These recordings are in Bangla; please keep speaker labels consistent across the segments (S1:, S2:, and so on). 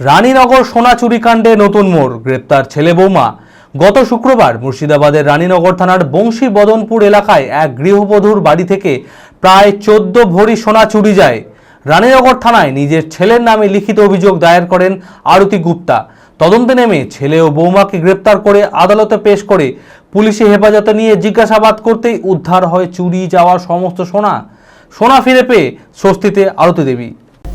S1: রানীনগর সোনা চুরি কাণ্ডে নতুন মোড়, গ্রেপ্তার ছেলে বৌমা। গত শুক্রবার মুর্শিদাবাদের রানীনগর থানার বংশী বদনপুর এলাকায় এক গৃহবধূর বাড়ি থেকে প্রায় চোদ্দ ভরি সোনা চুরি যায়। রানীনগর থানায় নিজের ছেলের নামে লিখিত অভিযোগ দায়ের করেন আরতি গুপ্তা। তদন্তে নেমে ছেলে ও বৌমাকে গ্রেপ্তার করে আদালতে পেশ করে পুলিশে হেফাজতে নিয়ে জিজ্ঞাসাবাদ করতেই উদ্ধার হয় চুরি যাওয়া সমস্ত সোনা। সোনা ফিরে পেয়ে স্বস্তিতে আরতি দেবী।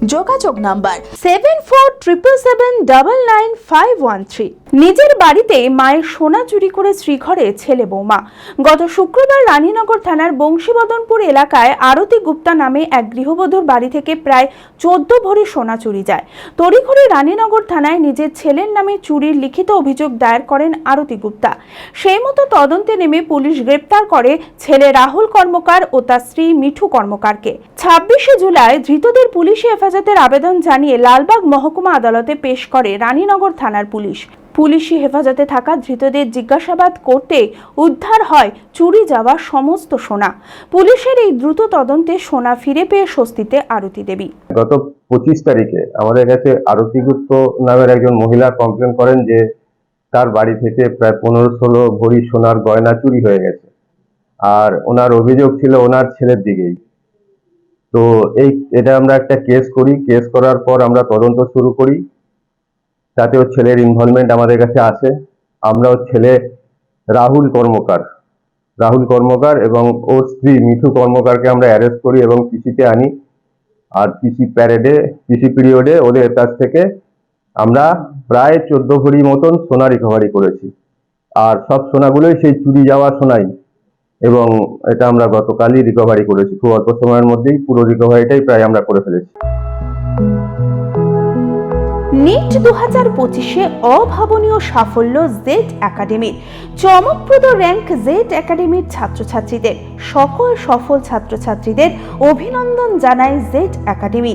S2: যোগাযোগ number seven four triple seven double nine five one three নিজের বাড়িতে মায়ের সোনা চুরি করে শ্রীঘরে ছেলে বৌমা। গত শুক্রবার রানীনগর থানার বংশীবদনপুর এলাকায় আরতি গুপ্তা নামে এক গৃহবধূর বাড়ি থেকে প্রায় চোদ্দ ভরি সোনা চুরি যায়। তড়িঘড়ি রানীনগর থানায় নিজের ছেলের নামে চুরির লিখিত অভিযোগ দায়ের করেন আরতি গুপ্তা। সেই মতো তদন্তে নেমে পুলিশ গ্রেপ্তার করে ছেলে রাহুল কর্মকার ও তার স্ত্রী মিঠু কর্মকারকে। ছাব্বিশে জুলাই ধৃতদের পুলিশি হেফাজতের আবেদন জানিয়ে লালবাগ মহকুমা আদালতে পেশ করে রানীনগর থানার পুলিশ। পুলিশি হেফাজতে থাকা ধৃতদের জিজ্ঞাসাবাদ করতে উদ্ধার হয় চুরি যাওয়া সমস্ত সোনা। পুলিশের এই দ্রুত তদন্তে সোনা ফিরে পেয়ে স্বস্তিতে আরতি দেবী।
S3: গত পঁচিশ তারিখে আমাদের কাছে আরতি গুপ্ত নামের একজন মহিলা কমপ্লেন করেন যে তার বাড়ি থেকে প্রায় পনেরো ষোলো ভরি সোনার গয়না চুরি হয়ে গেছে। আর ওনার অভিযোগ ছিল ওনার ছেলের দিকেই। তো এই, এটা আমরা একটা কেস করি। কেস করার পর আমরা তদন্ত শুরু করি। তাতে ওর ছেলের ইনভলভমেন্ট আমাদের কাছে আসে। আমরা ওর ছেলে রাহুল কর্মকার রাহুল কর্মকার এবং ওর স্ত্রী মিঠু কর্মকারকে আমরা অ্যারেস্ট করি এবং পিসিতে আনি। আর পিসি প্যারেডে পিসি পিরিয়ডে ওদের কাছ থেকে আমরা প্রায় চোদ্দ ভরি মতন সোনা রিকভারি করেছি। আর সব সোনাগুলোই সেই চুরি যাওয়া সোনাই। এবং এটা আমরা গতকালই রিকভারি করেছি। খুব অল্প সময়ের মধ্যেই পুরো রিকভারিটাই প্রায় আমরা করে ফেলেছি।
S2: নিট দু হাজার পঁচিশে অভাবনীয় সাফল্য জেড একাডেমির চমকপ্রদ র্যাঙ্ক জেড একাডেমির ছাত্রছাত্রীদের, সকল সফল ছাত্রছাত্রীদের অভিনন্দন জানায় জেড একাডেমি